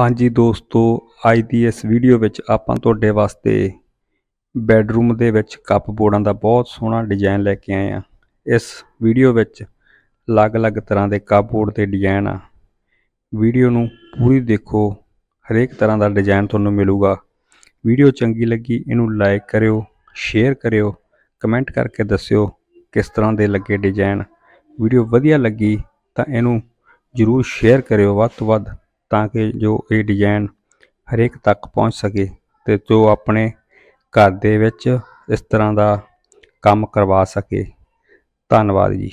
ਹਾਂਜੀ ਦੋਸਤੋ, ਅੱਜ ਦੀ ਇਸ ਵੀਡੀਓ ਵਿੱਚ ਆਪਾਂ ਤੁਹਾਡੇ ਵਾਸਤੇ ਬੈੱਡਰੂਮ ਦੇ ਵਿੱਚ ਕੱਪ ਬੋਰਡਾਂ ਦਾ ਬਹੁਤ ਸੋਹਣਾ ਡਿਜ਼ਾਈਨ ਲੈ ਕੇ ਆਏ ਆ ਇਸ ਵੀਡੀਓ ਵਿੱਚ ਅਲੱਗ-ਅਲੱਗ ਤਰ੍ਹਾਂ ਦੇ ਕੱਪ ਬੋਰਡ ਦੇ ਡਿਜ਼ਾਈਨ ਆ। ਵੀਡੀਓ ਨੂੰ ਪੂਰੀ ਦੇਖੋ, ਹਰੇਕ ਤਰ੍ਹਾਂ ਦਾ ਡਿਜ਼ਾਈਨ ਤੁਹਾਨੂੰ ਮਿਲੂਗਾ। ਵੀਡੀਓ ਚੰਗੀ ਲੱਗੀ, ਇਹਨੂੰ ਲਾਈਕ ਕਰਿਓ ਸ਼ੇਅਰ ਕਰਿਓ ਕਮੈਂਟ ਕਰਕੇ ਦੱਸਿਓ ਕਿਸ ਤਰ੍ਹਾਂ ਦੇ ਲੱਗੇ ਡਿਜ਼ਾਈਨ ਵੀਡੀਓ ਵਧੀਆ ਲੱਗੀ ਤਾਂ ਇਹਨੂੰ ਜਰੂਰ ਸ਼ੇਅਰ ਕਰਿਓ ਵੱਧ ਤੋਂ ਵੱਧ। ਤਾਂ ਕਿ ਜੋ ਇਹ ਡਿਜ਼ਾਈਨ ਹਰੇਕ ਤੱਕ ਪਹੁੰਚ ਸਕੇ ਤੇ ਜੋ ਆਪਣੇ ਘਰ ਦੇ ਵਿੱਚ ਇਸ ਤਰ੍ਹਾਂ ਦਾ ਕੰਮ ਕਰਵਾ ਸਕੇ। ਧੰਨਵਾਦ ਜੀ।